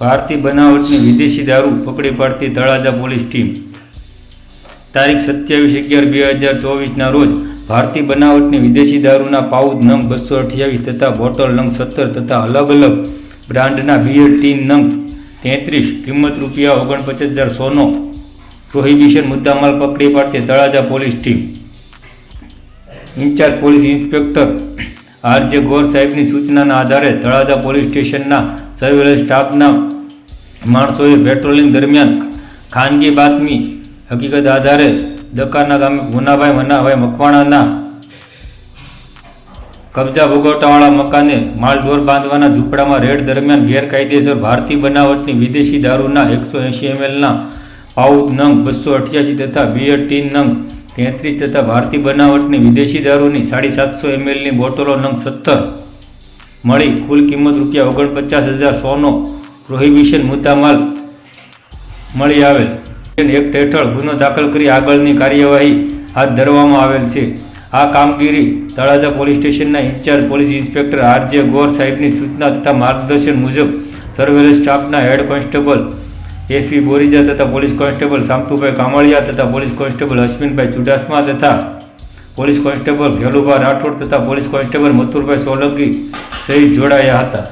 ભારતીય બનાવટની વિદેશી દારૂ પકડી પાડતી તળાજા પોલીસ ટીમ. તારીખ સત્યાવીસ અગિયાર બે હજાર ચોવીસના રોજ ભારતીય બનાવટની વિદેશી દારૂના પાઉચ નંગ બસો અઠ્યાવીસ તથા બોટલ નંગ સત્તર તથા અલગ અલગ બ્રાન્ડના બિયર ટીન નંગ તેત્રીસ કિંમત રૂપિયા ઓગણપચાસ હજાર સોનો પ્રોહિબિશન મુદ્દામાલ પકડી પાડતી Talaja police team. In charge police inspector R J Gor સાહેબની સૂચનાના આધારે તળાજા પોલીસ સ્ટેશનના સર્વેલન્સ સ્ટાફના માણસોએ પેટ્રોલિંગ દરમિયાન ખાનગી બાતમી હકીકત આધારે દકાના ગામે ગુનાભાઈ, મનાભાઈ મકવાણાના કબજા ભોગવટાવાળા મકાને માલઢોર બાંધવાના ઝૂંપડામાં રેડ દરમિયાન ગેરકાયદેસર ભારતીય બનાવટની વિદેશી દારૂના એકસો એંશી એમએલના પાઉચ નંગ બસો અઠ્યાસી તથા બિયર ટીન નંગ તેત્રીસ તથા ભારતીય બનાવટની વિદેશી દારૂની સાડી સાતસો એમએલની બોટલો નંગ સત્તર મળી કુલ કિંમત રૂપિયા ઓગણપચાસ હજાર સોનો પ્રોહિબિશન મુદ્દામાલ મળી આવેલ એક્ટ હેઠળ ગુનો દાખલ કરી આગળની કાર્યવાહી હાથ ધરવામાં આવેલ છે. આ કામગીરી તળાજા પોલીસ સ્ટેશનના in charge police inspector R J Gor સાહેબની સૂચના તથા માર્ગદર્શન મુજબ સર્વેલન્સ સ્ટાફના હેડ કોન્સ્ટેબલ એસવી બોરીજા તથા પોલીસ કોન્સ્ટેબલ શામતુભાઈ કામળિયા તથા પોલીસ કોન્સ્ટેબલ અશ્વિનભાઈ ચુડાસમા તથા પોલીસ કોન્સ્ટેબલ ઘેલુભા રાઠોડ તથા પોલીસ કોન્સ્ટેબલ મથુરભાઈ સોલંકી સહિત જોડાયા હતા.